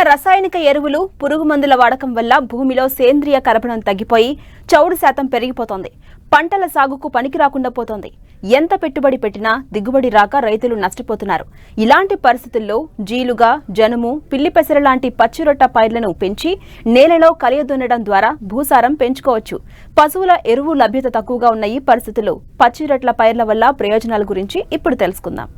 పెరిగిన రసాయనిక ఎరువులు పురుగు మందుల వాడకం వల్ల భూమిలో సేంద్రియ కరపణం తగ్గిపోయి చౌడు శాతం పెరిగిపోతోంది. పంటల సాగుకు పనికి రాకుండా పోతోంది. ఎంత పెట్టుబడి పెట్టినా దిగుబడి రాక రైతులు నష్టపోతున్నారు. ఇలాంటి పరిస్థితుల్లో జీలుగా జనుము పిల్లి పెసర లాంటి పచ్చిరొట్ట పైర్లను పెంచి నేలలో కలియదున్నడం ద్వారా భూసారం పెంచుకోవచ్చు. పశువుల ఎరువు లభ్యత తక్కువగా ఉన్న ఈ పరిస్థితుల్లో పచ్చిరొట్ల పైర్ల వల్ల ప్రయోజనాల గురించి ఇప్పుడు తెలుసుకుందాం.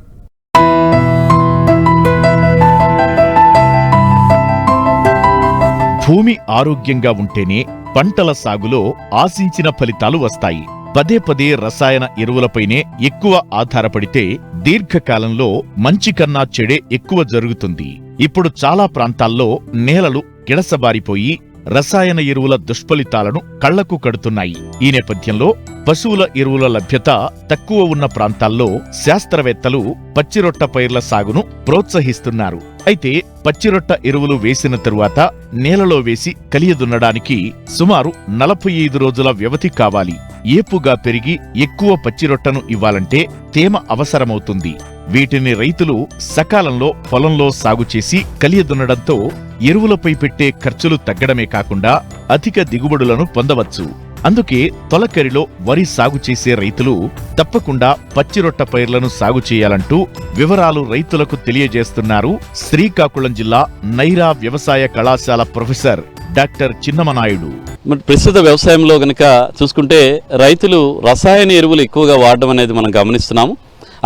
భూమి ఆరోగ్యంగా ఉంటేనే పంటల సాగులో ఆశించిన ఫలితాలు వస్తాయి. పదే పదే రసాయన ఎరువులపైనే ఎక్కువ ఆధారపడితే దీర్ఘకాలంలో మంచి కన్నా చెడే ఎక్కువ జరుగుతుంది. ఇప్పుడు చాలా ప్రాంతాల్లో నేలలు గిడసబారిపోయి రసాయన ఎరువుల దుష్ఫలితాలను కళ్ళకు కడుతున్నాయి. ఈ నేపథ్యంలో పశువుల ఎరువుల లభ్యత తక్కువ ఉన్న ప్రాంతాల్లో శాస్త్రవేత్తలు పచ్చిరొట్ట పైర్ల సాగును ప్రోత్సహిస్తున్నారు. అయితే పచ్చిరొట్ట ఎరువులు వేసిన తరువాత నేలలో వేసి కలియదున్నడానికి సుమారు నలభై ఐదు రోజుల వ్యవధి కావాలి. ఏపుగా పెరిగి ఎక్కువ పచ్చిరొట్టను ఇవ్వాలంటే తేమ అవసరమవుతుంది. వీటిని రైతులు సకాలంలో పొలంలో సాగు చేసి కలియదున్నడంతో ఎరువులపై పెట్టే ఖర్చులు తగ్గడమే కాకుండా అధిక దిగుబడులను పొందవచ్చు. అందుకే తొలకరిలో వరి సాగు చేసే రైతులు తప్పకుండా పచ్చిరొట్ట పైర్లను సాగు చేయాలంటూ వివరాలు రైతులకు తెలియజేస్తున్నారు శ్రీకాకుళం జిల్లా నైరా వ్యవసాయ కళాశాల ప్రొఫెసర్ డాక్టర్ చిన్నమనాయుడు. మరి ప్రస్తుత వ్యవసాయంలో కనుక చూసుకుంటే రైతులు రసాయన ఎరువులు ఎక్కువగా వాడడం అనేది మనం గమనిస్తున్నాము.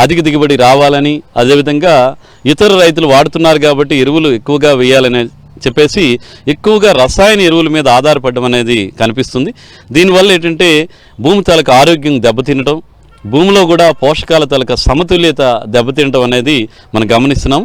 అధిక దిగుబడి రావాలని అదేవిధంగా ఇతర రైతులు వాడుతున్నారు కాబట్టి ఎరువులు ఎక్కువగా వేయాలనే చెప్పేసి ఎక్కువగా రసాయన ఎరువుల మీద ఆధారపడడం అనేది కనిపిస్తుంది. దీనివల్ల ఏంటంటే భూమి తాలూకు ఆరోగ్యం దెబ్బతినటం భూమిలో కూడా పోషకాల తాలూకు సమతుల్యత దెబ్బతినటం అనేది మనం గమనిస్తున్నాం.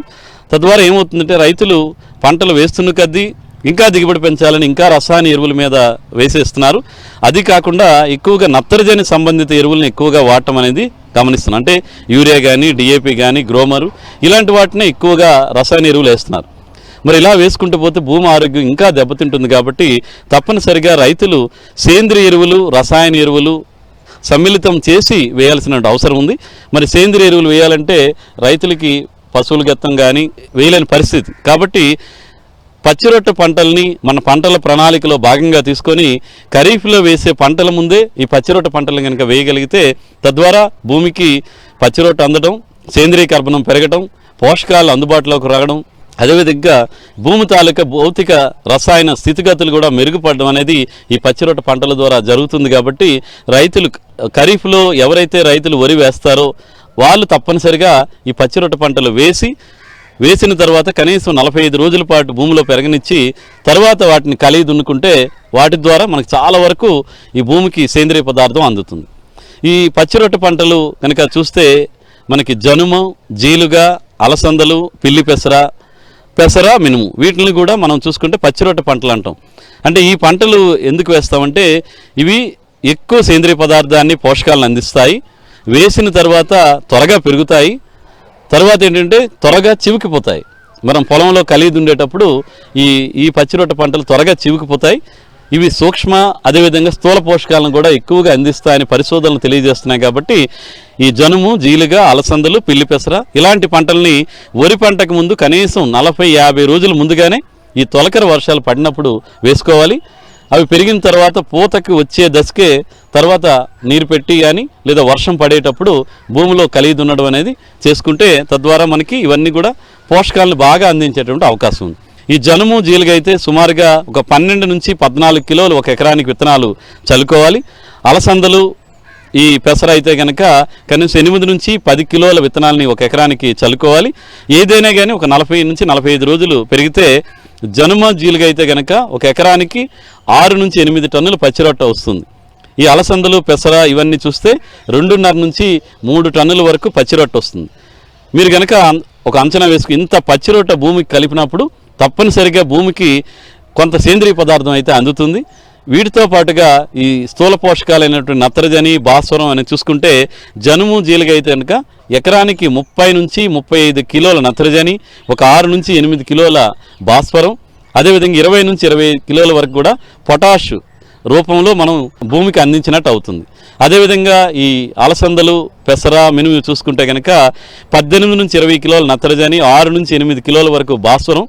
తద్వారా ఏమవుతుందంటే రైతులు పంటలు వేస్తున్న కొద్దీ ఇంకా దిగుబడి పెంచాలని ఇంకా రసాయన ఎరువుల మీద వేసేస్తున్నారు. అది కాకుండా ఎక్కువగా నత్రజని సంబంధిత ఎరువులను ఎక్కువగా వాడటం అనేది గమనిస్తున్నాం. అంటే యూరియా కానీ డిఏపి కానీ గ్రోమరు ఇలాంటి వాటిని ఎక్కువగా రసాయన ఎరువులు వేస్తున్నారు. మరి ఇలా వేసుకుంటూ పోతే భూమి ఆరోగ్యం ఇంకా దెబ్బతింటుంది కాబట్టి తప్పనిసరిగా రైతులు సేంద్రియ ఎరువులు రసాయన ఎరువులు సమ్మిళితం చేసి వేయాల్సిన అవసరం ఉంది. మరి సేంద్రియ ఎరువులు వేయాలంటే రైతులకి పశువుల గత్తం కానీ వేయలేని పరిస్థితి. కాబట్టి పచ్చిరొట్ట పంటల్ని మన పంటల ప్రణాళికలో భాగంగా తీసుకొని ఖరీఫ్లో వేసే పంటల ముందే ఈ పచ్చిరొట్ట పంటలను కనుక వేయగలిగితే తద్వారా భూమికి పచ్చిరొట్ట అందడం సేంద్రీయ కర్బనం పెరగడం పోషకాలు అందుబాటులోకి రావడం అదేవిధంగా భూమి తాలూకా భౌతిక రసాయన స్థితిగతులు కూడా మెరుగుపడడం అనేది ఈ పచ్చిరొట్ట పంటల ద్వారా జరుగుతుంది కాబట్టి రైతులు ఖరీఫ్లో ఎవరైతే రైతులు వరి వేస్తారో వాళ్ళు తప్పనిసరిగా ఈ పచ్చిరొట్ట పంటలు వేసి వేసిన తర్వాత కనీసం నలభై ఐదు రోజుల పాటు భూమిలో పెరగనిచ్చి తర్వాత వాటిని కలిగి దున్నుకుంటే వాటి ద్వారా మనకు చాలా వరకు ఈ భూమికి సేంద్రియ పదార్థం అందుతుంది. ఈ పచ్చిరొట్ట పంటలు కనుక చూస్తే మనకి జనుము జీలుగా అలసందలు పిల్లి పెసర పెసర మినుము. వీటిని కూడా మనం చూసుకుంటే పచ్చిరొట్ట పంటలు అంటాం. అంటే ఈ పంటలు ఎందుకు వేస్తామంటే ఇవి ఎక్కువ సేంద్రియ పదార్థాన్ని పోషకాలను అందిస్తాయి. వేసిన తర్వాత త్వరగా పెరుగుతాయి. తర్వాత ఏంటంటే త్వరగా చివికిపోతాయి. మనం పొలంలో కలిగి ఉండేటప్పుడు ఈ ఈ పచ్చిరొట్ట పంటలు త్వరగా చివికిపోతాయి. ఇవి సూక్ష్మ అదేవిధంగా స్థూల పోషకాలను కూడా ఎక్కువగా అందిస్తాయని పరిశోధనలు తెలియజేస్తున్నాయి కాబట్టి ఈ జనుము జీలుగా అలసందలు పిల్లి పెసర ఇలాంటి పంటల్ని వరి పంటకు ముందు కనీసం నలభై యాభై రోజుల ముందుగానే ఈ తొలకరి వర్షాలు పడినప్పుడు వేసుకోవాలి. అవి పెరిగిన తర్వాత పూతకి వచ్చే దశకే తర్వాత నీరు పెట్టి కానీ లేదా వర్షం పడేటప్పుడు భూమిలో కలిగి దున్నడం అనేది చేసుకుంటే తద్వారా మనకి ఇవన్నీ కూడా పోషకాలను బాగా అందించేటువంటి అవకాశం ఉంది. ఈ జనుము జీలుగ అయితే సుమారుగా ఒక పన్నెండు నుంచి పద్నాలుగు కిలోలు ఒక ఎకరానికి విత్తనాలు చల్లుకోవాలి. అలసందలు ఈ పెసర అయితే కనుక కనీసం ఎనిమిది నుంచి పది కిలోల విత్తనాలని ఒక ఎకరానికి చల్లుకోవాలి. ఏదైనా కానీ ఒక నలభై నుంచి నలభై ఐదు రోజులు పెరిగితే జనుమ జీలుగ అయితే కనుక ఒక ఎకరానికి ఆరు నుంచి ఎనిమిది టన్నుల పచ్చిరొట్ట వస్తుంది. ఈ అలసందలు పెసర ఇవన్నీ చూస్తే రెండున్నర నుంచి మూడు టన్నుల వరకు పచ్చిరొట్ట వస్తుంది. మీరు కనుక ఒక అంచనా వేసుకు ఇంత పచ్చిరొట్ట భూమికి కలిపినప్పుడు తప్పనిసరిగా భూమికి కొంత సేంద్రియ పదార్థం అయితే అందుతుంది. వీటితో పాటుగా ఈ స్థూల పోషకాలైనటువంటి నత్రజని భాస్వరం అని చూసుకుంటే జనుము జీలుగ అయితే కనుక ఎకరానికి ముప్పై నుంచి ముప్పై ఐదు కిలోల నత్రజని ఒక ఆరు నుంచి ఎనిమిది కిలోల భాస్వరం అదేవిధంగా ఇరవై నుంచి ఇరవై కిలోల వరకు కూడా పొటాష్ రూపంలో మనం భూమికి అందించినట్టు అవుతుంది. అదేవిధంగా ఈ అలసందలు పెసర మినుము చూసుకుంటే కనుక పద్దెనిమిది నుంచి ఇరవై కిలోల నత్రజని ఆరు నుంచి ఎనిమిది కిలోల వరకు భాస్వరం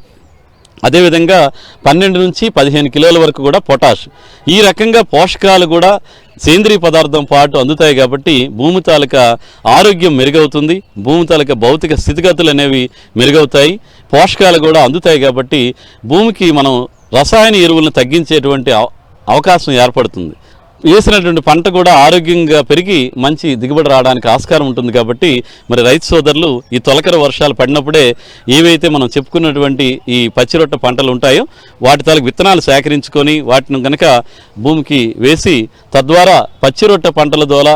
అదేవిధంగా పన్నెండు నుంచి పదిహేను కిలోల వరకు కూడా పొటాష్. ఈ రకంగా పోషకాలు కూడా సేంద్రియ పదార్థం పాటు అందుతాయి కాబట్టి భూమి తాలూకా ఆరోగ్యం మెరుగవుతుంది. భూమి తాలూకా భౌతిక స్థితిగతులు అనేవి మెరుగవుతాయి. పోషకాలు కూడా అందుతాయి కాబట్టి భూమికి మనం రసాయన ఎరువులను తగ్గించేటువంటి అవ- అవకాశం ఏర్పడుతుంది. వేసినటువంటి పంట కూడా ఆరోగ్యంగా పెరిగి మంచి దిగుబడి రావడానికి ఆస్కారం ఉంటుంది కాబట్టి మరి రైతు సోదరులు ఈ తొలకర వర్షాలు పడినప్పుడే ఏవైతే మనం చెప్పుకున్నటువంటి ఈ పచ్చిరొట్ట పంటలు ఉంటాయో వాటి తాలకు విత్తనాలు సేకరించుకొని వాటిని కనుక భూమికి వేసి తద్వారా పచ్చిరొట్ట పంటల ద్వారా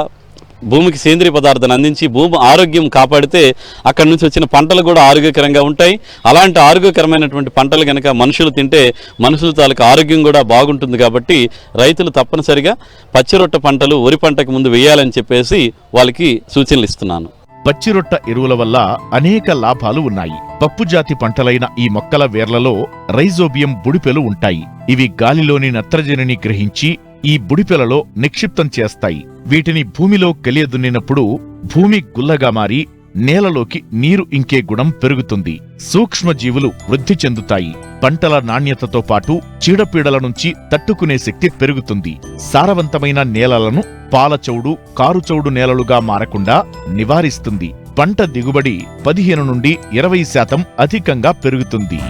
భూమికి సేంద్రియ పదార్థాన్ని అందించి భూమి ఆరోగ్యం కాపాడితే అక్కడి నుంచి వచ్చిన పంటలు కూడా ఆరోగ్యకరంగా ఉంటాయి. అలాంటి ఆరోగ్యకరమైనటువంటి పంటలు కనుక మనుషులు తింటే మనుషుల తాలూకు ఆరోగ్యం కూడా బాగుంటుంది కాబట్టి రైతులు తప్పనిసరిగా పచ్చిరొట్ట పంటలు వరి పంటకు ముందు వేయాలని చెప్పేసి వాళ్ళకి సూచనలు ఇస్తున్నాను. పచ్చిరొట్ట ఎరువుల వల్ల అనేక లాభాలు ఉన్నాయి. పప్పుజాతి పంటలైన ఈ మొక్కల వేర్లలో రైజోబియం బుడిపెలు ఉంటాయి. ఇవి గాలిలోని నత్రజనిని గ్రహించి ఈ బుడిపెలలో నిక్షిప్తం చేస్తాయి. వీటిని భూమిలో కలియదున్నినప్పుడు భూమి గుల్లగా మారి నేలలోకి నీరు ఇంకే గుణం పెరుగుతుంది. సూక్ష్మజీవులు వృద్ధి చెందుతాయి. పంటల నాణ్యతతో పాటు చీడపీడల నుంచి తట్టుకునే శక్తి పెరుగుతుంది. సారవంతమైన నేలలను పాలచౌడు కారుచౌడు నేలలుగా మారకుండా నివారిస్తుంది. పంట దిగుబడి పదిహేను నుండి ఇరవై శాతం అధికంగా పెరుగుతుంది.